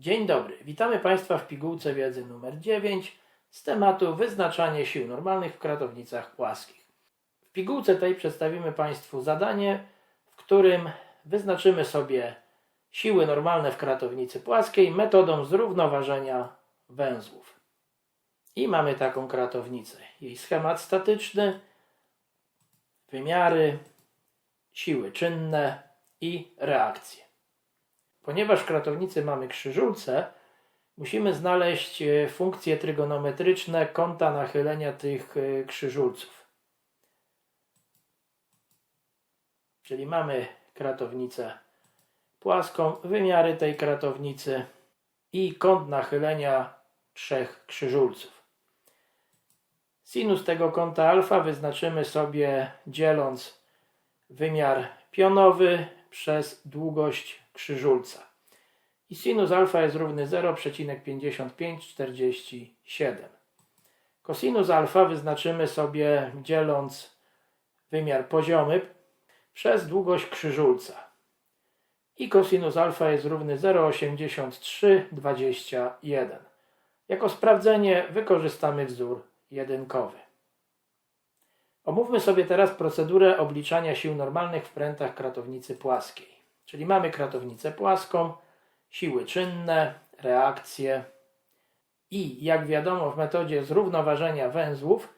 Dzień dobry, witamy Państwa w pigułce wiedzy numer 9 z tematu wyznaczanie sił normalnych w kratownicach płaskich. W pigułce tej przedstawimy Państwu zadanie, w którym wyznaczymy sobie siły normalne w kratownicy płaskiej metodą zrównoważenia węzłów. I mamy taką kratownicę. Jej schemat statyczny, wymiary, siły czynne i reakcje. Ponieważ w kratownicy mamy krzyżulce, musimy znaleźć e, funkcje trygonometryczne kąta nachylenia tych e, krzyżulców. Czyli mamy kratownicę płaską, wymiary tej kratownicy i kąt nachylenia trzech krzyżulców. Sinus tego kąta alfa wyznaczymy sobie dzieląc wymiar pionowy przez długość krzyżulca. I sinus alfa jest równy 0,5547. Kosinus alfa wyznaczymy sobie dzieląc wymiar poziomy przez długość krzyżulca. I kosinus alfa jest równy 0,8321. Jako sprawdzenie wykorzystamy wzór jedynkowy. Omówmy sobie teraz procedurę obliczania sił normalnych w prętach kratownicy płaskiej. Czyli mamy kratownicę płaską, siły czynne, reakcje i jak wiadomo w metodzie zrównoważenia węzłów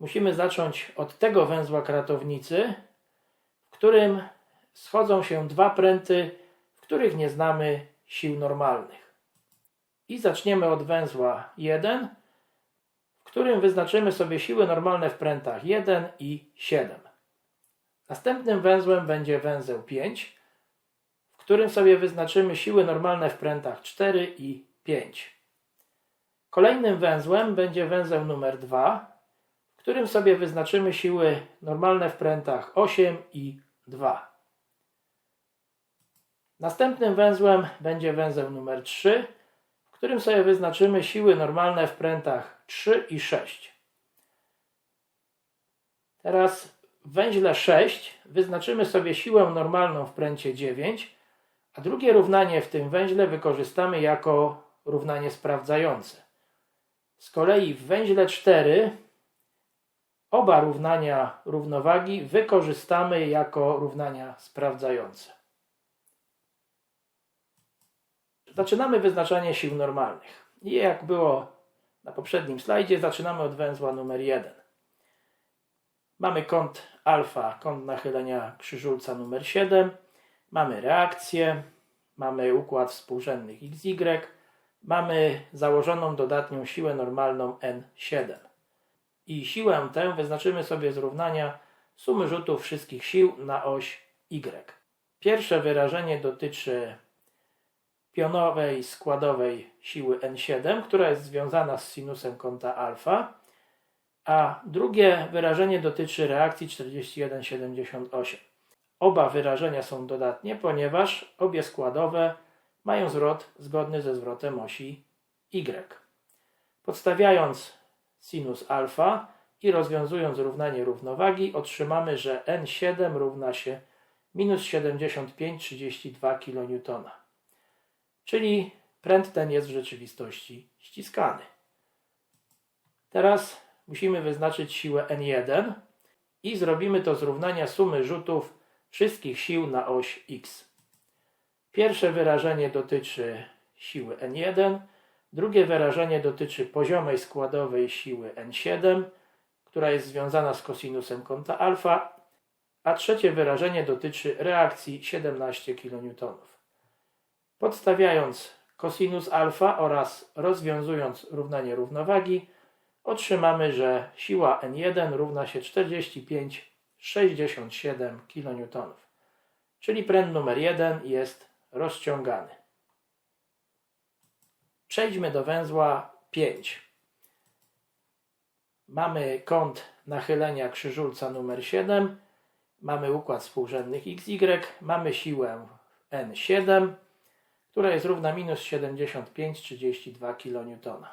musimy zacząć od tego węzła kratownicy, w którym schodzą się dwa pręty, w których nie znamy sił normalnych. I zaczniemy od węzła 1, w którym wyznaczymy sobie siły normalne w prętach 1 i 7. Następnym węzłem będzie węzeł 5, w którym sobie wyznaczymy siły normalne w prętach 4 i 5. Kolejnym węzłem będzie węzeł numer 2, w którym sobie wyznaczymy siły normalne w prętach 8 i 2. Następnym węzłem będzie węzeł numer 3, w którym sobie wyznaczymy siły normalne w prętach 3 i 6. Teraz w węźle 6 wyznaczymy sobie siłę normalną w pręcie 9, a drugie równanie w tym węźle wykorzystamy jako równanie sprawdzające. Z kolei w węźle 4 oba równania równowagi wykorzystamy jako równania sprawdzające. Zaczynamy wyznaczanie sił normalnych. I jak było na poprzednim slajdzie, zaczynamy od węzła numer 1. Mamy kąt alfa, kąt nachylenia krzyżulca numer 7. Mamy reakcję, mamy układ współrzędnych XY, mamy założoną dodatnią siłę normalną N7. I siłę tę wyznaczymy sobie z równania sumy rzutów wszystkich sił na oś Y. Pierwsze wyrażenie dotyczy pionowej składowej siły N7, która jest związana z sinusem kąta alfa, a drugie wyrażenie dotyczy reakcji 41,78. Oba wyrażenia są dodatnie, ponieważ obie składowe mają zwrot zgodny ze zwrotem osi Y. Podstawiając sinus alfa i rozwiązując równanie równowagi, otrzymamy, że N7 równa się minus 75,32 kN. Czyli pręt ten jest w rzeczywistości ściskany. Teraz musimy wyznaczyć siłę N1 i zrobimy to z równania sumy rzutów wszystkich sił na oś X. Pierwsze wyrażenie dotyczy siły N1, drugie wyrażenie dotyczy poziomej składowej siły N7, która jest związana z kosinusem kąta alfa, a trzecie wyrażenie dotyczy reakcji 17 kN. Podstawiając kosinus alfa oraz rozwiązując równanie równowagi, otrzymamy, że siła N1 równa się 45,67 kN. Czyli pręt numer 1 jest rozciągany. Przejdźmy do węzła 5. Mamy kąt nachylenia krzyżulca numer 7, mamy układ współrzędnych XY, mamy siłę N7, która jest równa minus 75,32 kN.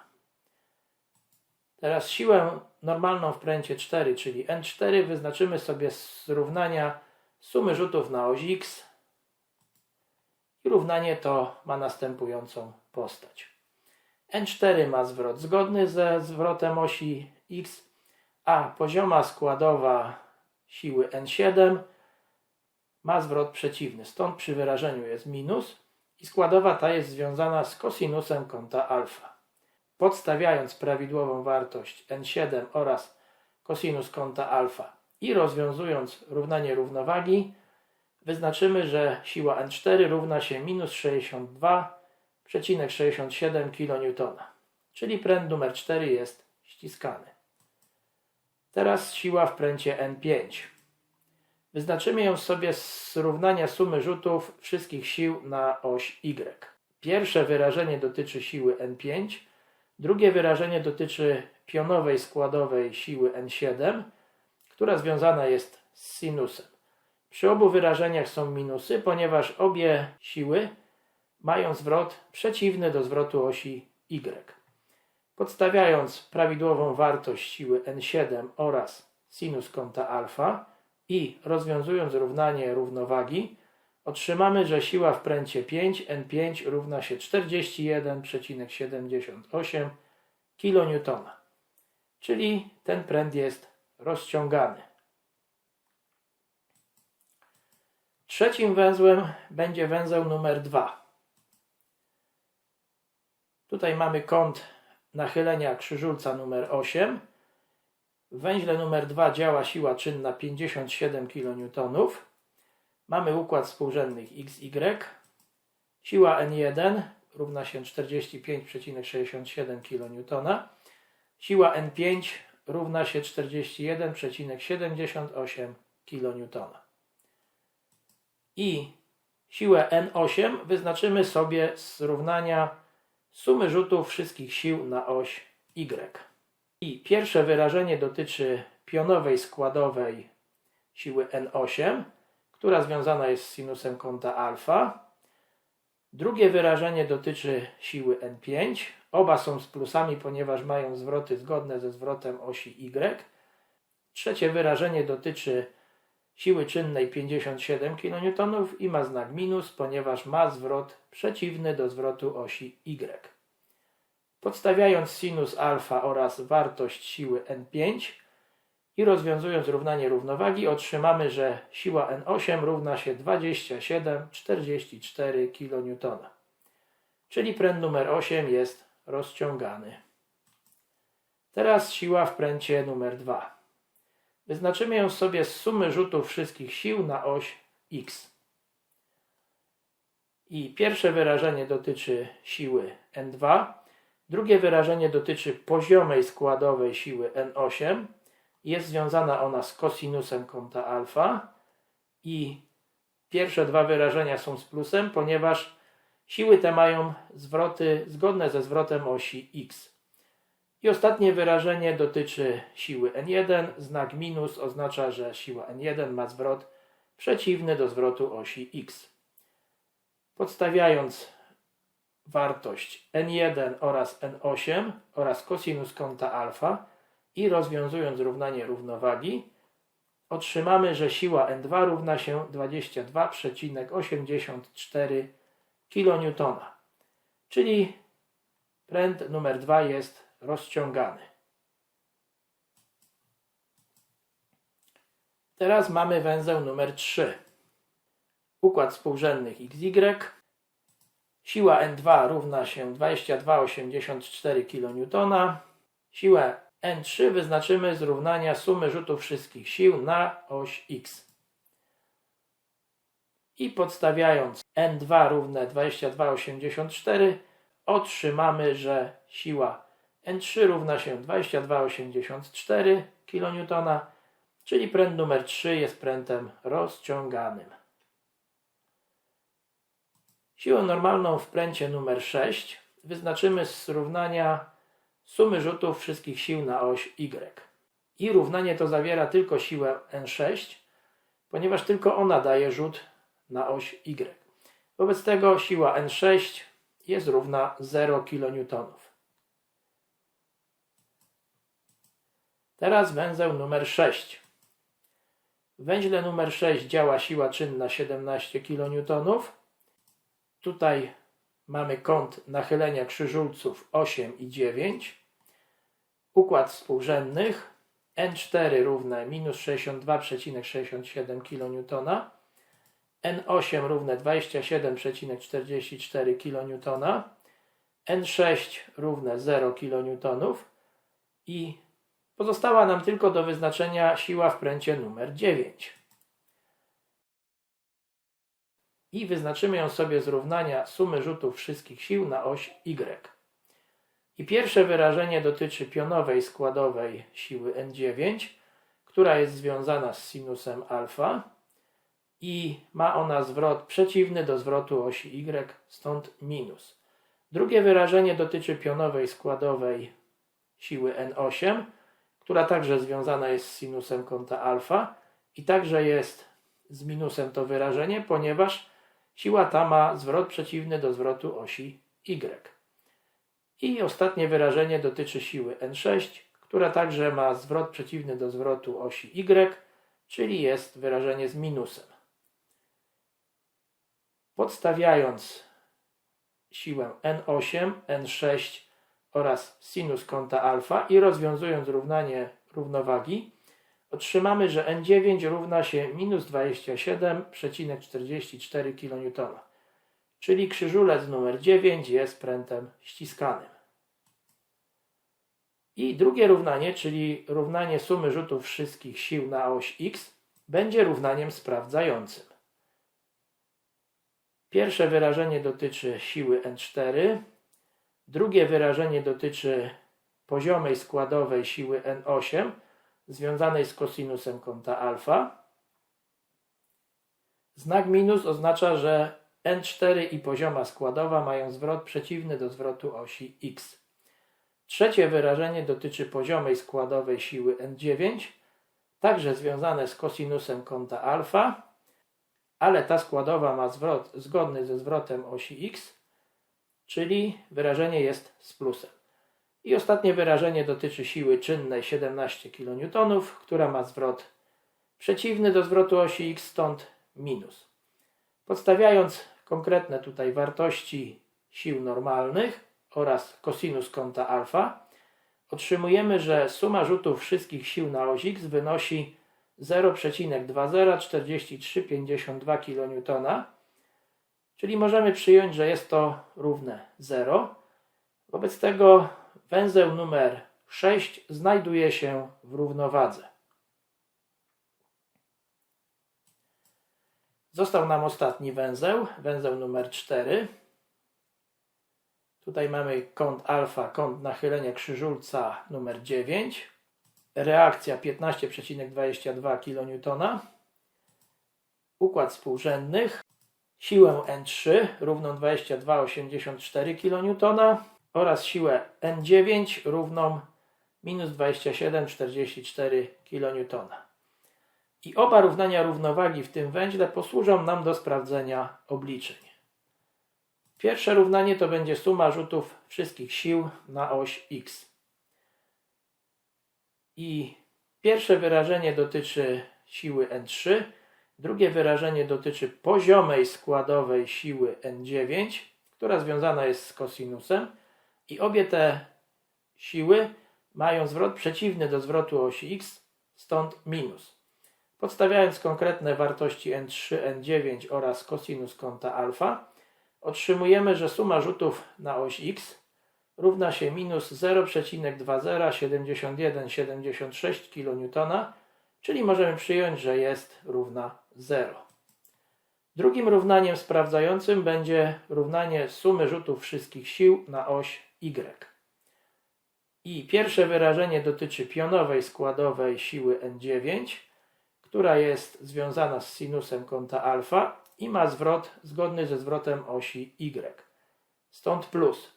Teraz siłę normalną w pręcie 4, czyli N4 wyznaczymy sobie z równania sumy rzutów na oś X i równanie to ma następującą postać. N4 ma zwrot zgodny ze zwrotem osi X, a pozioma składowa siły N7 ma zwrot przeciwny. Stąd przy wyrażeniu jest minus i składowa ta jest związana z kosinusem kąta alfa. Podstawiając prawidłową wartość N7 oraz kosinus kąta alfa i rozwiązując równanie równowagi, wyznaczymy, że siła N4 równa się minus 62,67 kN, czyli pręt numer 4 jest ściskany. Teraz siła w pręcie N5. Wyznaczymy ją sobie z równania sumy rzutów wszystkich sił na oś Y. Pierwsze wyrażenie dotyczy siły N5, drugie wyrażenie dotyczy pionowej składowej siły N7, która związana jest z sinusem. Przy obu wyrażeniach są minusy, ponieważ obie siły mają zwrot przeciwny do zwrotu osi Y. Podstawiając prawidłową wartość siły N7 oraz sinus kąta alfa i rozwiązując równanie równowagi, otrzymamy, że siła w pręcie 5 N5 równa się 41,78 kN, czyli ten pręt jest rozciągany. Trzecim węzłem będzie węzeł numer 2. Tutaj mamy kąt nachylenia krzyżulca numer 8. W węźle numer 2 działa siła czynna 57 kN. Mamy układ współrzędnych XY. Siła N1 równa się 45,67 kN. Siła N5 równa się 41,78 kN. I siłę N8 wyznaczymy sobie z równania sumy rzutów wszystkich sił na oś Y. I pierwsze wyrażenie dotyczy pionowej składowej siły N8, która związana jest z sinusem kąta alfa. Drugie wyrażenie dotyczy siły N5. Oba są z plusami, ponieważ mają zwroty zgodne ze zwrotem osi Y. Trzecie wyrażenie dotyczy siły czynnej 57 kN i ma znak minus, ponieważ ma zwrot przeciwny do zwrotu osi Y. Podstawiając sinus alfa oraz wartość siły N5 i rozwiązując równanie równowagi otrzymamy, że siła N8 równa się 27,44 kN. Czyli pręt numer 8 jest rozciągany. Teraz siła w pręcie numer 2. Wyznaczymy ją sobie z sumy rzutów wszystkich sił na oś X. I pierwsze wyrażenie dotyczy siły N2, drugie wyrażenie dotyczy poziomej składowej siły N8. Jest związana ona z kosinusem kąta alfa i pierwsze dwa wyrażenia są z plusem, ponieważ siły te mają zwroty zgodne ze zwrotem osi X. I ostatnie wyrażenie dotyczy siły N1. Znak minus oznacza, że siła N1 ma zwrot przeciwny do zwrotu osi X. Podstawiając wartość N1 oraz N8 oraz kosinus kąta alfa i rozwiązując równanie równowagi, otrzymamy, że siła N2 równa się 22,84 kN. Czyli pręt numer 2 jest rozciągany. Teraz mamy węzeł numer 3. Układ współrzędnych XY. Siła N2 równa się 22,84 kN. Siłę N3 wyznaczymy z równania sumy rzutów wszystkich sił na oś X. I podstawiając N2 równe 22,84 otrzymamy, że siła N3 równa się 22,84 kN, czyli pręt numer 3 jest prętem rozciąganym. Siłę normalną w pręcie numer 6 wyznaczymy z równania sumy rzutów wszystkich sił na oś Y. I równanie to zawiera tylko siłę N6, ponieważ tylko ona daje rzut na oś Y. Wobec tego siła N6 jest równa 0 kN. Teraz węzeł numer 6. W węźle numer 6 działa siła czynna 17 kN. Tutaj mamy kąt nachylenia krzyżulców 8 i 9. Układ współrzędnych N4 równe minus 62,67 kN, N8 równe 27,44 kN, N6 równe 0 kN i pozostała nam tylko do wyznaczenia siła w pręcie numer 9. I wyznaczymy ją sobie z równania sumy rzutów wszystkich sił na oś Y. I pierwsze wyrażenie dotyczy pionowej składowej siły N9, która jest związana z sinusem alfa i ma ona zwrot przeciwny do zwrotu osi Y, stąd minus. Drugie wyrażenie dotyczy pionowej składowej siły N8, która także związana jest z sinusem kąta alfa i także jest z minusem to wyrażenie, ponieważ siła ta ma zwrot przeciwny do zwrotu osi Y. I ostatnie wyrażenie dotyczy siły N6, która także ma zwrot przeciwny do zwrotu osi Y, czyli jest wyrażenie z minusem. Podstawiając siłę N8, N6 oraz sinus kąta alfa i rozwiązując równanie równowagi, otrzymamy, że N9 równa się minus 27,44 kN, czyli krzyżulec numer 9 jest prętem ściskanym. I drugie równanie, czyli równanie sumy rzutów wszystkich sił na oś x, będzie równaniem sprawdzającym. Pierwsze wyrażenie dotyczy siły N4, drugie wyrażenie dotyczy poziomej składowej siły N8 związanej z kosinusem kąta alfa. Znak minus oznacza, że N4 i pozioma składowa mają zwrot przeciwny do zwrotu osi x. Trzecie wyrażenie dotyczy poziomej składowej siły N9, także związane z kosinusem kąta alfa, ale ta składowa ma zwrot zgodny ze zwrotem osi x, czyli wyrażenie jest z plusem. I ostatnie wyrażenie dotyczy siły czynnej 17 kN, która ma zwrot przeciwny do zwrotu osi x, stąd minus. Podstawiając konkretne tutaj wartości sił normalnych oraz kosinus kąta alfa, otrzymujemy, że suma rzutów wszystkich sił na oś x wynosi 0,204352 kN, czyli możemy przyjąć, że jest to równe 0. Wobec tego węzeł numer 6 znajduje się w równowadze. Został nam ostatni węzeł, węzeł numer 4. Tutaj mamy kąt alfa, kąt nachylenia krzyżulca numer 9. Reakcja 15,22 kN. Układ współrzędnych. Siłę N3 równą 22,84 kN oraz siłę N9 równą minus 27,44 kN. I oba równania równowagi w tym węźle posłużą nam do sprawdzenia obliczeń. Pierwsze równanie to będzie suma rzutów wszystkich sił na oś x. I pierwsze wyrażenie dotyczy siły N3, drugie wyrażenie dotyczy poziomej składowej siły N9, która związana jest z kosinusem i obie te siły mają zwrot przeciwny do zwrotu osi x, stąd minus. Podstawiając konkretne wartości n3, n9 oraz cosinus kąta alfa, otrzymujemy, że suma rzutów na oś x równa się minus 0,207176 kN, czyli możemy przyjąć, że jest równa 0. Drugim równaniem sprawdzającym będzie równanie sumy rzutów wszystkich sił na oś y. I pierwsze wyrażenie dotyczy pionowej składowej siły n9, która jest związana z sinusem kąta alfa i ma zwrot zgodny ze zwrotem osi y. Stąd plus.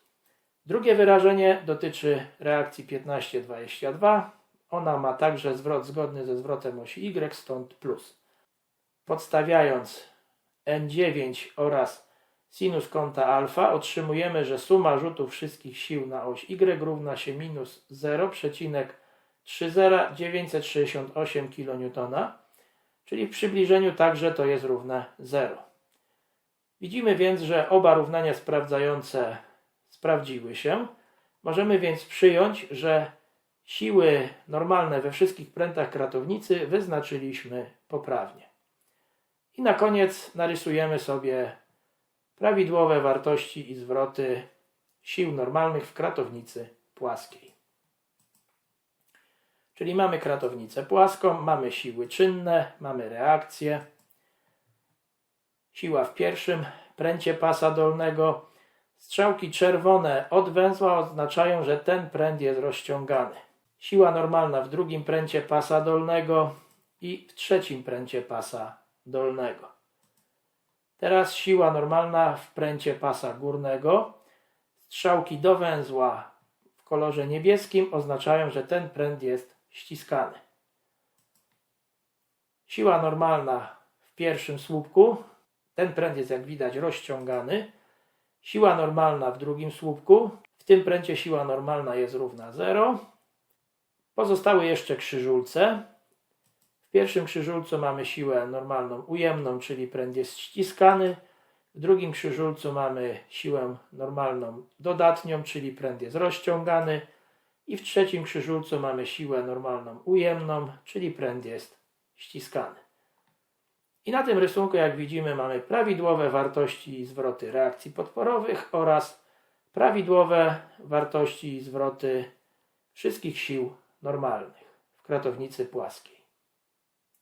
Drugie wyrażenie dotyczy reakcji 15-22. Ona ma także zwrot zgodny ze zwrotem osi y, stąd plus. Podstawiając n9 oraz sinus kąta alfa, otrzymujemy, że suma rzutów wszystkich sił na oś y równa się minus 0,30968 kN, czyli w przybliżeniu także to jest równe 0. Widzimy więc, że oba równania sprawdzające sprawdziły się. Możemy więc przyjąć, że siły normalne we wszystkich prętach kratownicy wyznaczyliśmy poprawnie. I na koniec narysujemy sobie prawidłowe wartości i zwroty sił normalnych w kratownicy płaskiej. Czyli mamy kratownicę płaską, mamy siły czynne, mamy reakcje. Siła w pierwszym pręcie pasa dolnego. Strzałki czerwone od węzła oznaczają, że ten pręt jest rozciągany. Siła normalna w drugim pręcie pasa dolnego i w trzecim pręcie pasa dolnego. Teraz siła normalna w pręcie pasa górnego. Strzałki do węzła w kolorze niebieskim oznaczają, że ten pręt jest ściskany. Siła normalna w pierwszym słupku. Ten pręt jest jak widać rozciągany. Siła normalna w drugim słupku. W tym pręcie siła normalna jest równa 0. Pozostały jeszcze krzyżulce. Pierwszym krzyżulcu mamy siłę normalną ujemną, czyli pręt jest ściskany. W drugim krzyżulcu mamy siłę normalną dodatnią, czyli pręt jest rozciągany. I w trzecim krzyżulcu mamy siłę normalną ujemną, czyli pręt jest ściskany. I na tym rysunku, jak widzimy, mamy prawidłowe wartości i zwroty reakcji podporowych oraz prawidłowe wartości i zwroty wszystkich sił normalnych w kratownicy płaskiej.